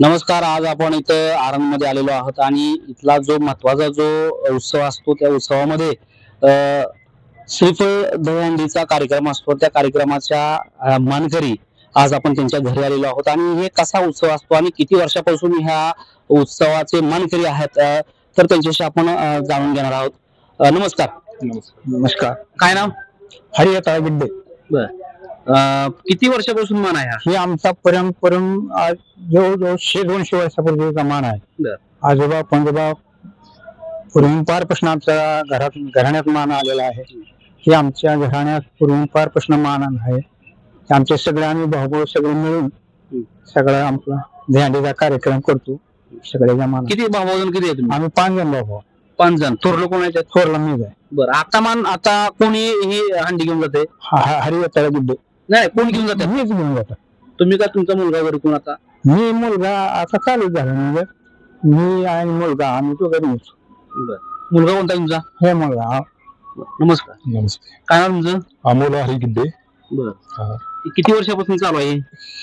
नमस्कार आज आपण इथं आरणमध्ये आलेलो आहोत आणि इथला जो महत्त्वाचा जो उत्सव असतो त्या उत्सवामध्ये श्रीफळ दहीहंडीचा कार्यक्रम असतो. त्या कार्यक्रमाच्या मानकरी आज आपण त्यांच्या घरी आलेलो आहोत. आणि हे कसा उत्सव असतो आणि किती वर्षापासून ह्या उत्सवाचे मानकरी आहेत तर त्यांच्याशी आपण जाणून घेणार आहोत. नमस्कार. नमस्कार. काय नाव? हरियता गिड्डे अ, किती वर्षापासून मान आहे हा? हे आमचा परंपरम आज जवळजवळ शे दोनशे वर्षापूर्वीचा मान आहे. बर. आजोबा पंजोबा पूर्वीपारपासून आमच्या घरात घराण्यात मान आलेला आहे. हे आमच्या घराण्यात पूर्वीपारपासून मान आहे. आमचे सगळे आम्ही भाऊ सगळे मिळून सगळं आमचा ध्यानीचा कार्यक्रम करतो. सगळ्याच्या मान किती भाऊ किती आहे तुम्ही? आम्ही पाच जण भाऊ पाच जण. थोरलं कोण आहे त्यात? थोरला मी आहे. बरं आता मान आता कोणी ही हंडी घेऊन जाते? हरियता गिड्डे. नाही कोण घेऊन जाते मीच घेऊन जातो. तुम्ही का तुमचा मुलगा वगैरे कोण आता? मी मुलगा आता चालू झाला म्हणजे मी आणि मुलगा आम्ही तो घरी मुलगा कोणता तुमचा? हे मुलगा. हा. नमस्कार. नमस्ते काय नाव तुमचं? अमोल हरी गिड्डे बरं. किती वर्षापासून चालू आहे?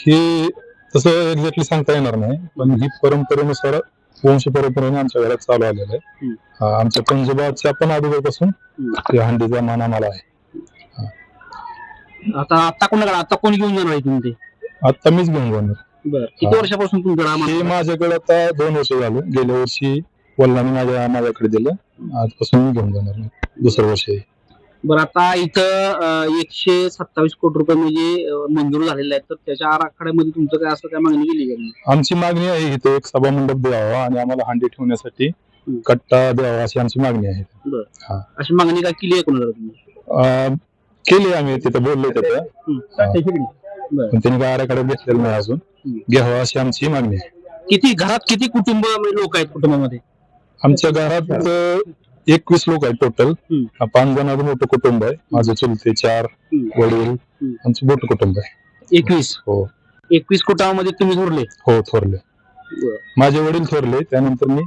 हे तसं एक्झॅक्टली सांगता येणार नाही पण ही परंपरेनुसार वंश परंपरेने आमच्या घरात चालू आलेलं आहे. हम्म. हा, आमच्या पंजोबाच्या पण अगोदरपासून हम्म. हंडीचा मान आम्हाला आहे. आता आता कोणाकडे आता कोण घेऊन जाणार आहे तुम्ही ते? आता मीच घेऊन जाणार. बरं. किती हा. वर्षापासून तुमच्याकडे हे आम्हाला माझ्याकडे आता दोन वर्ष झाले. गेल्या वर्षी वडिलांनी माझ्या माझ्याकडे दिलं. आजपासून मी घेऊन जाणार दुसरं वर्ष आहे. बरं आता इथं अं, एकशे सत्तावीस कोटी रुपये म्हणजे अं, मंजूर झालेले आहेत. तर त्याच्या आराखड्यामध्ये तुमचं काय असं काय मागणी केली का? आमची मागणी आहे इथे एक सभा मंडप द्यावा आणि आम्हाला हंडी ठेवण्यासाठी. कट्टा द्यावा अशी आमची मागणी आहे. अशी मागणी काय केली आहे कोणाला तुम्ही? अं, केली आम्ही तिथं बोललोय तिथं. त्यांनी काय आराखडा घेतलेला नाही अजून. घ्यावा अशी आमची मागणी आहे. किती घरात किती कुटुंब लोक आहेत कुटुंबामध्ये? आमच्या घरात एकवीस लोक आहेत टोटल. पाच जणांचं मोठं कुटुंब आहे. माझे चुलते चार. वडील आमचं मोठं कुटुंब आहे. एकवीस? हो. एकवीस कुटुंबामध्ये तुम्ही उरले हो थोरले. माझे वडील थोरले त्यानंतर मी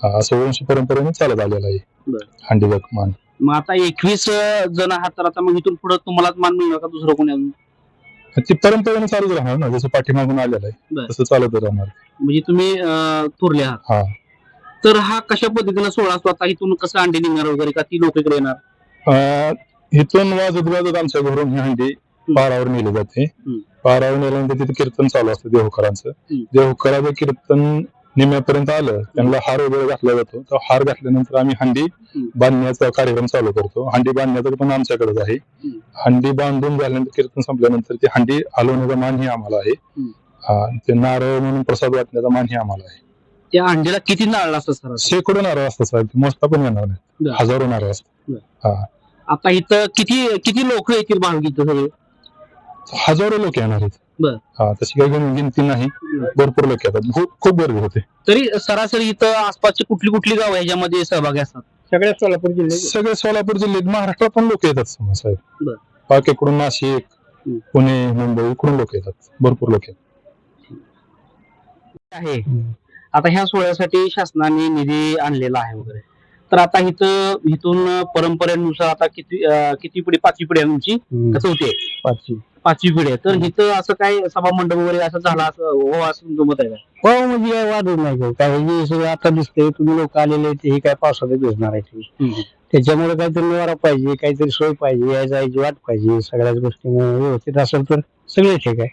असं वंश परंपरेने चालत आलेला आहे. बरं. हंडी मान. मग आता एकवीस जण आहात तर आता मग इथून पुढे तुम्हालाच मान मिळणार का दुसरं कोणी अजून? ती परंपरेने चालूच राहणार ना जसं पाठीमागून आलेलं आहे बरं. तसं चालत राहणार. म्हणजे तुम्ही अं, थोरले आहात. हा. तर हा कशा पद्धतीने सोहळा असतो? आता इथून कसं अंडी निघणार वगैरे का ती लोक इकडे येणार? अं, इथून वाजत वाजत आमच्या घरून ही हंडी पारावर नेली जाते. हम्म. पारावर नेल्यानंतर तिथे कीर्तन चालू असतं देवकरांचं हम्म. देवकराचं कीर्तन निम्यापर्यंत आलं त्यांना हार वगैरे घातला जातो. तर हार घातल्यानंतर आम्ही हंडी. बांधण्याचा कार्यक्रम चालू करतो. हंडी बांधण्याचं पण आमच्याकडेच आहे. हंडी बांधून झाल्यानंतर कीर्तन संपल्यानंतर ती हंडी हलवण्याचा मान ही आम्हाला आहे. ते नारळ म्हणून प्रसाद वाटण्याचा मान ही आम्हाला आहे. त्या अंडीला किती नारळ असतात सर? शेकडो नारळ असतात साहेब. मोजता पण येणार नाही. हजारो नारळ असतात. आता इथं किती किती लोक येतील सगळे हजारो लोक येणार आहेत. बरं. हा तशी काही गिन- गिनती नाही. भरपूर लोक येतात. खूप खूप गर्दी होते. तरी सरासरी इथं आसपासची कुठली कुठली गाव ह्याच्यामध्ये सहभागी असतात? सगळ्या सोलापूर जिल्ह्यात. सगळे सोलापूर जिल्ह्यात महाराष्ट्रात पण लोक येतात समज साहेब. बरं. बाकीकडून नाशिक हम्म. पुणे मुंबई इकडून लोक येतात. भरपूर लोक येतात. आहे. आता ह्या सोहळ्यासाठी शासनाने निधी आणलेला आहे वगैरे. तर आता इथं इथून परंपरेनुसार आता किती अं, किती पिढी पाचवी पिढी आहे तुमची? का चौथी आहे? पाचशे पाचवी पिढी आहे. तर इथं असं काय सभा मंडप वगैरे असं झाला असं हो असं तुमचं मत आहे का? हो म्हणजे काय वाढू नाही. काय हे सगळं आता दिसतंय तुम्ही लोक आलेले आहेत, हे काय पावसाळ्यात दिसणार आहे ते. त्याच्यामुळे काहीतरी निवारा पाहिजे काहीतरी सोय पाहिजे या जायची वाट पाहिजे सगळ्याच गोष्टी व्यवस्थित असेल तर सगळे ठीक आहे.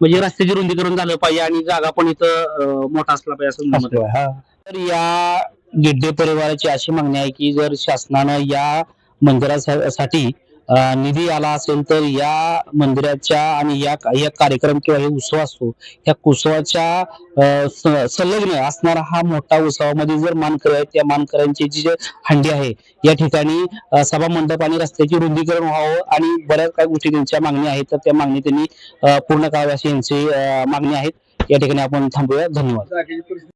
म्हणजे रस्त्याची रुंदीकरण झालं पाहिजे आणि जागा पण इथं अं, मोठा असला पाहिजे असं तुमचं मत आहे. असं आहे, हा. तर या गिड्डे परिवाराची अशी मागणी आहे की जर शासनानं या मंदिरासाठी निधी आला असेल तर या मंदिराच्या आणि या या कार्यक्रम किंवा हे उत्सव असतो या उत्सवाच्या संलग्न असणारा हा मोठा उत्सवामध्ये जर मानकरी आहेत त्या मानकऱ्यांची जी जे हंडी आहे या ठिकाणी सभा मंडप आणि रस्त्याची रुंदीकरण व्हावं आणि बऱ्याच काही गोष्टी त्यांच्या मागणी आहेत तर त्या मागणी त्यांनी पूर्ण कराव्या अशी यांची मागणी आहेत. या ठिकाणी आपण थांबूया. धन्यवाद.